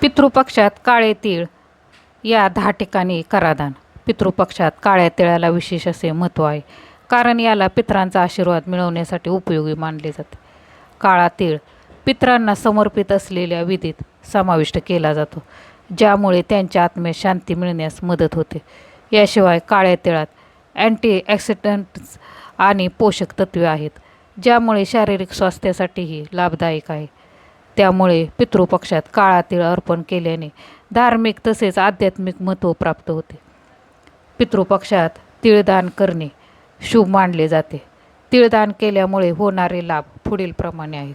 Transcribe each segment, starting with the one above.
पितृपक्षात काळे तीळ या दहा ठिकाणी करादान. पितृपक्षात काळ्या तिळाला विशेष असे महत्त्व आहे. कारण याला पितरांचा आशीर्वाद मिळवण्यासाठी उपयोगी मानले जाते. काळा तीळ पित्रांना समर्पित असलेल्या विधीत समाविष्ट केला जातो ज्यामुळे त्यांच्या आत्म्यात शांती मिळण्यास मदत होते. याशिवाय काळ्या तिळात अँटी ॲक्सिडंट्स आणि पोषक तत्वे आहेत ज्यामुळे शारीरिक स्वास्थ्यासाठीही लाभदायक आहे. त्यामुळे पितृपक्षात काळा तिळ अर्पण केल्याने धार्मिक तसेच आध्यात्मिक महत्त्व प्राप्त होते. पितृपक्षात तिळदान करणे शुभ मानले जाते. तिळदान केल्यामुळे होणारे लाभ पुढीलप्रमाणे आहेत.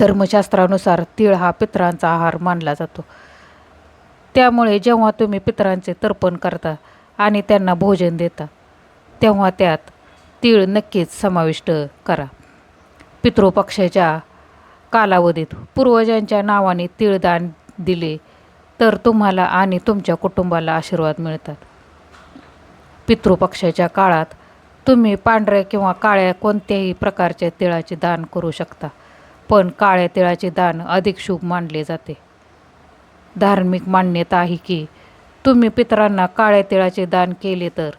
धर्मशास्त्रानुसार तीळ हा पितरांचा आहार मानला जातो. त्यामुळे जेव्हा तुम्ही पितरांचे तर्पण करता आणि त्यांना भोजन देता तेव्हा त्यात तीळ नक्कीच समाविष्ट करा. पितृपक्षाच्या कालावधीत पूर्वजांच्या नावाने तिळदान दिले तर तुम्हाला आणि तुमच्या कुटुंबाला आशीर्वाद मिळतात. पितृपक्षाच्या काळात तुम्ही पांढऱ्या किंवा काळ्या कोणत्याही प्रकारच्या तिळाचे दान करू शकता पण काळ्या तिळाचे दान अधिक शुभ मानले जाते. धार्मिक मान्यता आहे की तुम्ही पितरांना काळ्या तिळाचे दान केले तर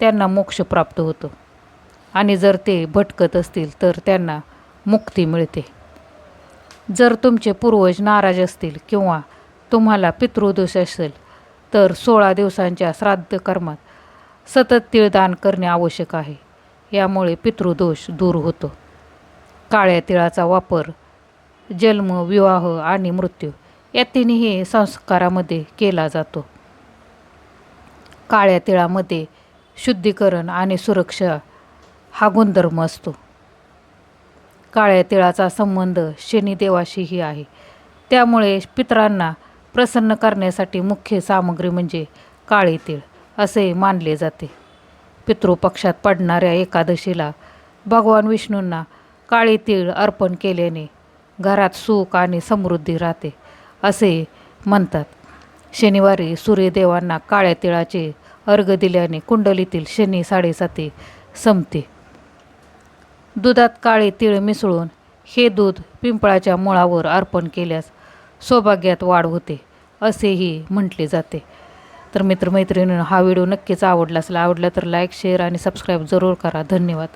त्यांना मोक्ष प्राप्त होतो आणि जर ते भटकत असतील तर त्यांना मुक्ती मिळते. जर तुमचे पूर्वज नाराज असतील किंवा तुम्हाला पितृदोष असेल तर सोळा दिवसांच्या श्राद्ध कर्मात सतत तिळदान करणे आवश्यक आहे. यामुळे पितृदोष दूर होतो. काळ्या तिळाचा वापर जन्म विवाह आणि मृत्यू या तिन्ही संस्कारामध्ये केला जातो. काळ्या तिळामध्ये शुद्धीकरण आणि सुरक्षा हा गुणधर्म असतो. काळ्या तिळाचा संबंध शनिदेवाशीही आहे. त्यामुळे पितरांना प्रसन्न करण्यासाठी मुख्य सामग्री म्हणजे काळे तीळ असे मानले जाते. पितृपक्षात पडणाऱ्या एकादशीला भगवान विष्णूंना काळे तीळ अर्पण केल्याने घरात सुख आणि समृद्धी राहते असे म्हणतात. शनिवारी सूर्यदेवांना काळ्या तिळाचे अर्घ दिल्याने कुंडलीतील शनी साडेसाती संपते. दुधात काळे तीळ मिसळून हे दूध पिंपळाच्या मुळावर अर्पण केल्यास सौभाग्यात वाढ होते असेही म्हटले जाते. तर मित्रमैत्रिणींनो हा व्हिडिओ नक्कीच आवडला असला आवडला तर लाईक शेअर आणि सबस्क्राईब जरूर करा. धन्यवाद.